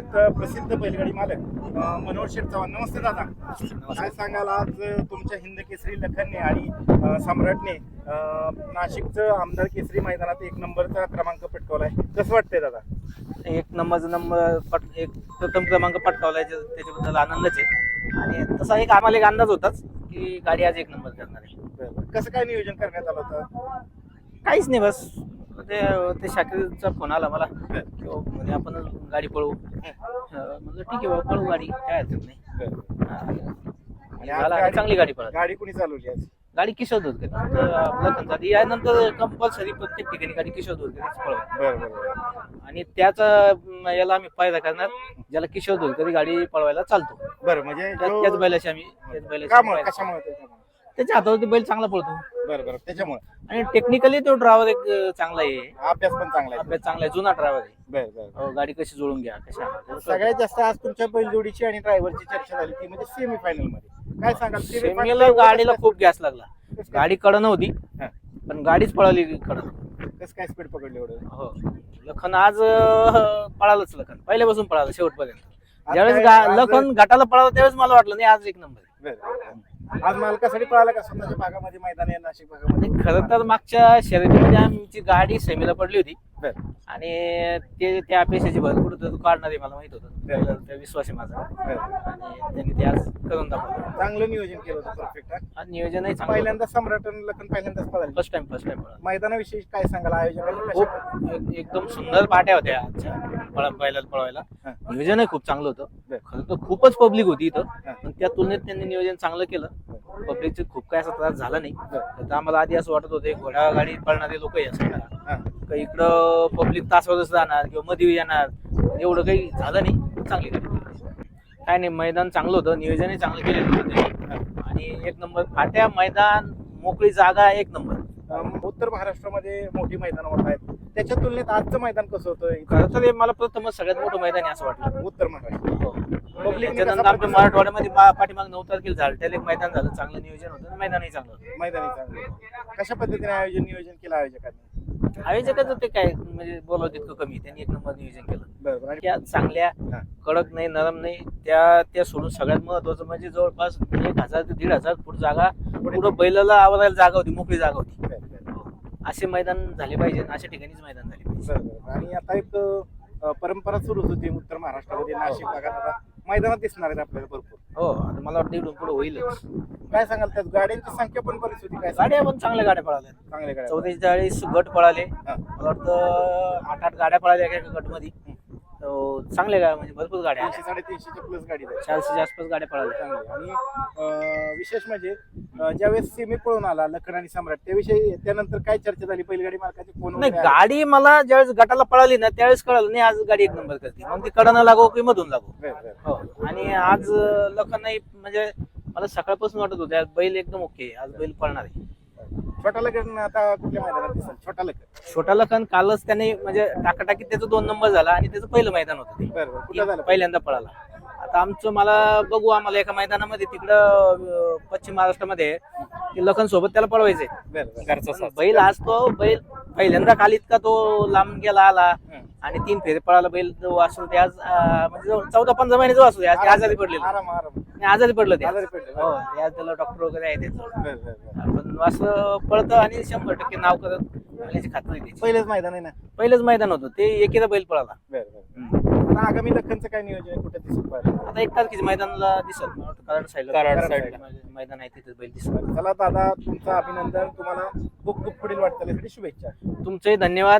प्रसिद्ध बैलगाडी मालक मनोहर शेठ चव्हाण. नमस्ते दादा. काय सांगाल आज तुमच्या हिंद केसरी लखनने आणि सम्राटने नाशिकचं आमदार केसरी मैदानात एक नंबरचा क्रमांक पटकावलाय. कसं वाटतंय दादा? एक नंबरचा नंबर पट एक प्रथम क्रमांक पटकावलाय त्याच्याबद्दल आनंदच आहे. आणि तसा एक आम्हाला एक अंदाज होताच की गाडी आज एक नंबर करणार आहे. कसं काय नियोजन करण्यात आलं होतं? काहीच नाही बस. ते ते शाकीरचा फोन आला मला. की हो, म्हणे आपण गाडी पळवू. म्हणलं ठीक आहे बाबा पळवू गाडी काय हरकत नाही. आणि आणि आज मला गाडी- चांगली गाडी पळत गाडी कुणी चालवली आज? गाडी किशोर धोरकर यानंतर कंपल्सरी प्रत्येक ठिकाणी गाडी किशोर धोरकरच पळव बरं बरं बरं. आणि त्याच याला आम्ही फायदा करणार ज्याला किशोर धोरकरी गाडी पळवायला चालतो. बरं म्हणजे जो- त्याच बैलाशी आम्ही त्याच बैलाशी का मुळे फायदा- कशामुळे त्याच्यामुळे? त्याच्या हातावरती बैल चांगला पळतो. बरं बरं. त्याच्यामुळे. आणि टेक्निकली तो ड्रायव्हर एक चांगला आहे. अभ्यास पण चांगला आहे. अभ्यास चांगला आहे. जुना ड्रायव्हर आहे. बरं बरं अहो, गाडी कशी जुळून घ्या कशी. सगळ्यात जास्त आज तुमच्या बैलजोडीची आणि ड्रायव्हरची चर्चा झाली ती म्हणजे सेमी फायनलमध्ये काय सांगाल गाडीला खूप गॅस लागला. गाडी कडं नव्हती हा. पण गाडीच पळाली कडं कसं काय स्पीड पकडली एवढं? हो. लखन आज अं, पळालंच लखन. पहिल्यापासून पळालं शेवटपर्यंत. आज ज्यावेळेस काय- गा- आज- लखन घाटाला पळाला त्यावेळेस मला वाटलं नाही आज एक नंबर आहे. बरं. आज मालकासाठी पळाला का? स्वतःच्या भागामध्ये मैदान आहे नाशिक भागामध्ये? खरं तर मागच्या शर्यतीमध्ये आमची गाडी सेमीला पडली होती. आणि ते त्या अपेक्षेची भरपूर काढणार आहे मला माहीत होतं. विश्वास आहे माझा. आणि त्यांनी ते आज करून दाखवलं. चांगलं नियोजन केलं होतं परफेक्ट चांगलं पहिल्यांदा सम्राट लखन पहिल्यांदाच पळाले. फर्स्ट टाइम फर्स्ट टाइम मैदानाविषयी काय सांगाल? आयोजन खूप एक- एकदम सुंदर पाट्या होत्या आजच्या पळा पहिल्याला पळवायला. नियोजनही खूप चांगलं होतं. खरं तर खूपच पब्लिक होती इथं. पण त्या तुलनेत त्यांनी नियोजन चांगलं केलं. पब्लिकचे खूप काय असा त्रास झाला नाही. तर आम्हाला आधी असं वाटत होते घोडा गाडी पळणारे लोक असं का इकडं पब्लिक तासवरच राहणार किंवा मध्ये येणार. एवढं काही झालं नाही चांगली गाडी पळाली. काय नाही मैदान चांगलं होतं नियोजनही चांगलं केलेलं होतं त्यांनी. आणि एक नंबर फाट्या मैदान मोकळी जागा एक नंबर. उत्तर महाराष्ट्रामध्ये मोठी मैदान होत आहेत. त्याच्या तुलनेत आजचं मैदान कसं होतं? खरं तर हे मला प्रथमच सगळ्यात मोठं मैदान आहे असं वाटलं. उत्तर महाराष्ट्र. आमच्या प्रतिसाद मराठवाड्यामध्ये मा- पाठीमाग नऊ तारखेला झालं. त्याला एक मैदान झालं. चांगलं नियोजन होतं. आणि मैदानही चांगलं होतं. मैदानी चांगलं कशा पद्धतीने आयोजन नियोजन केलं आयोजकांनी? आयोजकाचं ते काय म्हणजे बोलावं तितकं कमी त्यांनी एक नंबर नियोजन केलं. बरोबर. आणि त्या चांगल्या हा. कडक नाही नरम नाही त्या त्या सोडून सगळ्यात महत्वाचं म्हणजे जवळपास एक हजार ते दीड हजार फूट जागा पुढं बैलाला आवरायला जागा होती मोकळी जागा होती. बरं, बरं. असे मैदान झाले पाहिजे अशा ठिकाणीच मैदान झाले पाहिजे. आणि आता एक अं, परंपरा सुरूच होती उत्तर महाराष्ट्रामध्ये. नाशिक भागात आता मैदानात दिसणार आहेत आपल्याला भरपूर. हो आता मला वाटतं इकडून पुढे होईलच. काय सांगाल त्यात? गाड्यांची संख्या पण बरीच होती काय गाड्या पण चांगल्या गाड्या पळाल्या चांगल्या गाड्या चौतीस चाळीस गट पळाले. मला वाटतं आठ आठ गाड्या पळाल्या एका गटमध्ये. चांगल्या गाड्या म्हणजे भरपूर गाड्या. तीनशे साडेतीनशेच्या प्लस गाडी आहेत. चारशेच्या आसपास गाड्या पळाल्या. चांगली. आणि अं, विशेष म्हणजे अं, ज्यावेळेस सेमी पळून आला लखन आणि सम्राट त्याविषयी त्यानंतर काय चर्चा झाली? पहिली गाडी मालकाची फोन नाही गाडी मला ज्यावेळेस गटाला पळाली ना त्यावेळेस कळालं नाही आज गाडी एक नंबर करते. मग ती कडनं लागो की मधून लागो? हो. आणि आज लखन नाही म्हणजे मला सकाळपासून वाटत होतं आज बैल एकदम ओके आज बैल पळणार आहे. छोटा लखन आता कुठल्या मैदानात दिसेल? छोटा लखन छोटा लखन कालच त्याने म्हणजे टाकाटाकीत त्याचं दोन नंबर झाला आणि त्याचं पहिलं मैदान होतं ते. बरं बरं. कुठं झालं? पहिल्यांदा पळाला. आता आमचं मला बघू आम्हाला एका मैदानामध्ये तिकडं अं, पश्चिम महाराष्ट्रामध्ये ते लखन सोबत त्याला पळवायचंय. बरं बरं. पण बैल आज तो बैल पहिल्यांदा काल इतका तो लांब गेला आला हं. आणि तीन फेरे पळाला बैल जो वासरू ते आज अं, म्हणजे चौदा पंधरा महिन्याचं वासरू आहे. आज ते आजारी पडलेलं. आराम आराम. आणि आजारी पडलं ते आजारी पडलं. हो ते त्याला डॉक्टर वगैरे आहे त्याचं बरं बरं बरं. पण वासरू पळतं आणि शंभर टक्के नाव करत त्याची खात्री त्याची पहिलेच मैदान आहे ना? पहिलंच मैदान होतं. ते एकेदा बैल पळाला. बरं बरं. आता आगामी लखनचं काय नियोजन आहे? कुठे दिसत पाहिजे आता एक तारखेच्या मैदानाला दिसत मला वाटतं कराड साईडला कराड. साईडला मैदान आहे तिथे बैल दिसत. चला दादा तुमचं अभिनंदन. तुम्हाला खूप खूप पुढील वाटचालीसाठी शुभेच्छा. तुमचेही धन्यवाद.